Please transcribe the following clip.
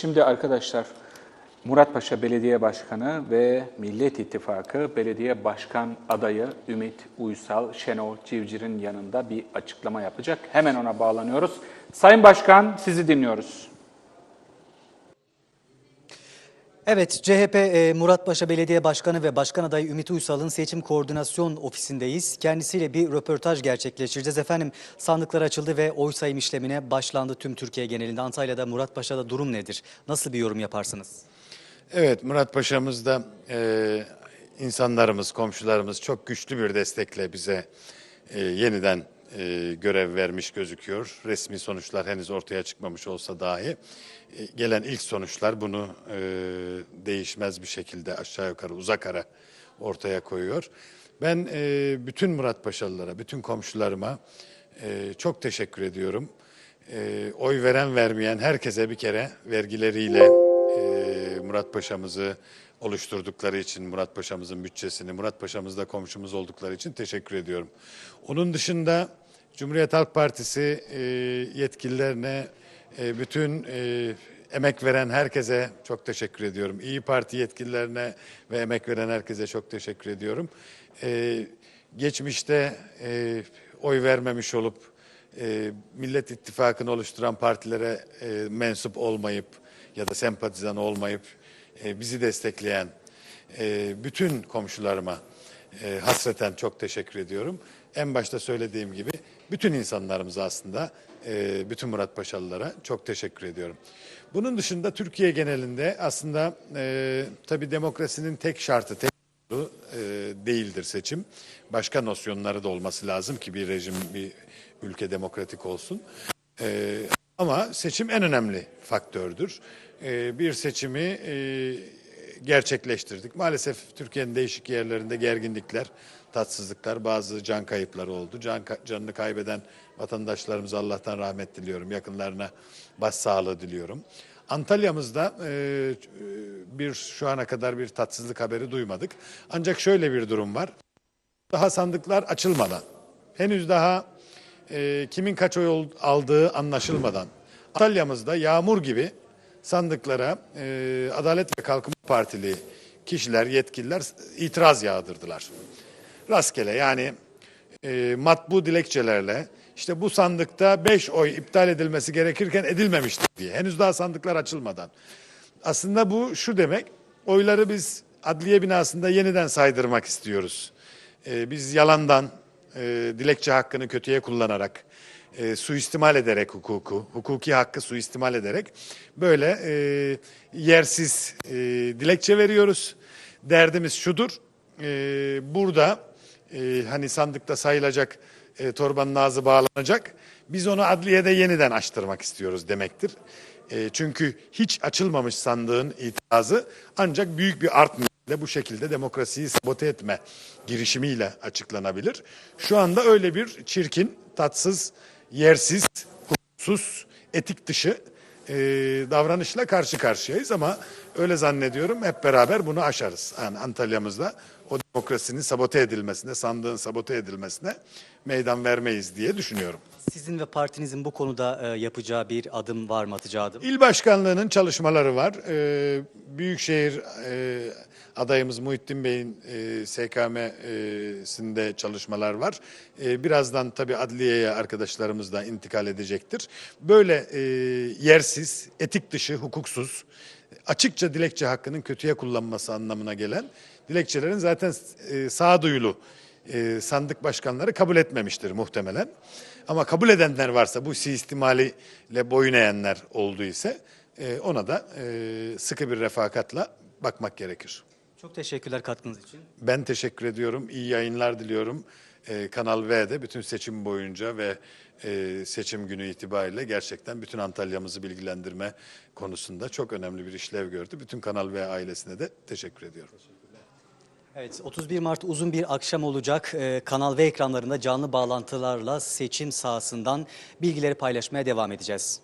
Şimdi arkadaşlar Muratpaşa Belediye Başkanı ve Millet İttifakı Belediye Başkan adayı Ümit Uysal Şenol Civcir'in yanında bir açıklama yapacak. Hemen ona bağlanıyoruz. Sayın Başkan sizi dinliyoruz. Evet, CHP e, Muratpaşa Belediye Başkanı ve Başkan adayı Ümit Uysal'ın seçim koordinasyon ofisindeyiz. Kendisiyle bir röportaj gerçekleştireceğiz. Efendim sandıklar açıldı ve oy sayım işlemine başlandı tüm Türkiye genelinde. Antalya'da Muratpaşa'da durum nedir? Nasıl bir yorum yaparsınız? Evet Murat Paşa'mızda e, insanlarımız, komşularımız çok güçlü bir destekle bize e, yeniden e, görev vermiş gözüküyor. Resmi sonuçlar henüz ortaya çıkmamış olsa dahi e, gelen ilk sonuçlar bunu e, değişmez bir şekilde aşağı yukarı uzak ara ortaya koyuyor. Ben e, bütün Murat Paşalılara, bütün komşularıma e, çok teşekkür ediyorum. E, oy veren vermeyen herkese bir kere vergileriyle Murat Paşa'mızı oluşturdukları için, Murat Paşa'mızın bütçesini, Murat Paşa'mızda komşumuz oldukları için teşekkür ediyorum. Onun dışında Cumhuriyet Halk Partisi e, yetkililerine, e, bütün e, emek veren herkese çok teşekkür ediyorum. İyi Parti yetkililerine ve emek veren herkese çok teşekkür ediyorum. E, geçmişte e, oy vermemiş olup e, Millet İttifakı'nı oluşturan partilere e, mensup olmayıp ya da sempatizan olmayıp e, bizi destekleyen e, bütün komşularıma e, hasreten çok teşekkür ediyorum. En başta söylediğim gibi bütün insanlarımıza aslında bütün Murat Paşalılara çok teşekkür ediyorum. Bunun dışında Türkiye genelinde aslında e, tabii demokrasinin tek şartı, tek değildir seçim. Başka nosyonları da olması lazım ki bir rejim, bir ülke demokratik olsun. Ama seçim en önemli faktördür. E, bir seçimi e, gerçekleştirdik. Maalesef Türkiye'nin değişik yerlerinde gerginlikler, tatsızlıklar, bazı can kayıpları oldu. Can, canını kaybeden vatandaşlarımıza Allah'tan rahmet diliyorum. Yakınlarına başsağlığı diliyorum. Antalya'mızda e, bir şu ana kadar bir tatsızlık haberi duymadık. Ancak şöyle bir durum var. Daha sandıklar açılmadan, henüz daha e, kimin kaç oy aldığı anlaşılmadan Antalya'mızda yağmur gibi sandıklara e, Adalet ve Kalkınma Partili kişiler, yetkililer itiraz yağdırdılar. Rastgele yani e, matbu dilekçelerle işte bu sandıkta 5 oy iptal edilmesi gerekirken edilmemiştir diye. Henüz daha sandıklar açılmadan. Aslında bu şu demek, oyları biz adliye binasında yeniden saydırmak istiyoruz. E, biz yalandan e, dilekçe hakkını kötüye kullanarak, e, suistimal ederek hukuku, hukuki hakkı suistimal ederek böyle e, yersiz e, dilekçe veriyoruz. Derdimiz şudur, e, burada e, hani sandıkta sayılacak e, torbanın ağzı bağlanacak. Biz onu adliyede yeniden açtırmak istiyoruz demektir. E, çünkü hiç açılmamış sandığın itirazı ancak büyük bir art de bu şekilde demokrasiyi sabote etme girişimiyle açıklanabilir. Şu anda öyle bir çirkin, tatsız, yersiz, hukuksuz, etik dışı e, davranışla karşı karşıyayız ama öyle zannediyorum hep beraber bunu aşarız. Yani Antalya'mızda o demokrasinin sabote edilmesine, sandığın sabote edilmesine meydan vermeyiz diye düşünüyorum. Sizin ve partinizin bu konuda e, yapacağı bir adım var mı, atacağı adım? İl başkanlığının çalışmaları var. Ee, Büyükşehir e, adayımız Muhittin Bey'in e, SKM'sinde çalışmalar var. E, birazdan tabii adliyeye arkadaşlarımız da intikal edecektir. Böyle e, yersiz, etik dışı, hukuksuz, açıkça dilekçe hakkının kötüye kullanması anlamına gelen dilekçelerin zaten e, sağduyulu e, sandık başkanları kabul etmemiştir muhtemelen. Ama kabul edenler varsa bu suistimaliyle boyun eğenler olduğu ise e, ona da e, sıkı bir refakatla bakmak gerekir. Çok teşekkürler katkınız için. Ben teşekkür ediyorum. İyi yayınlar diliyorum. E, Kanal V'de bütün seçim boyunca ve e, seçim günü itibariyle gerçekten bütün Antalya'mızı bilgilendirme konusunda çok önemli bir işlev gördü. Bütün Kanal V ailesine de teşekkür ediyorum. Evet, 31 Mart uzun bir akşam olacak. Ee, Kanal V ekranlarında canlı bağlantılarla seçim sahasından bilgileri paylaşmaya devam edeceğiz.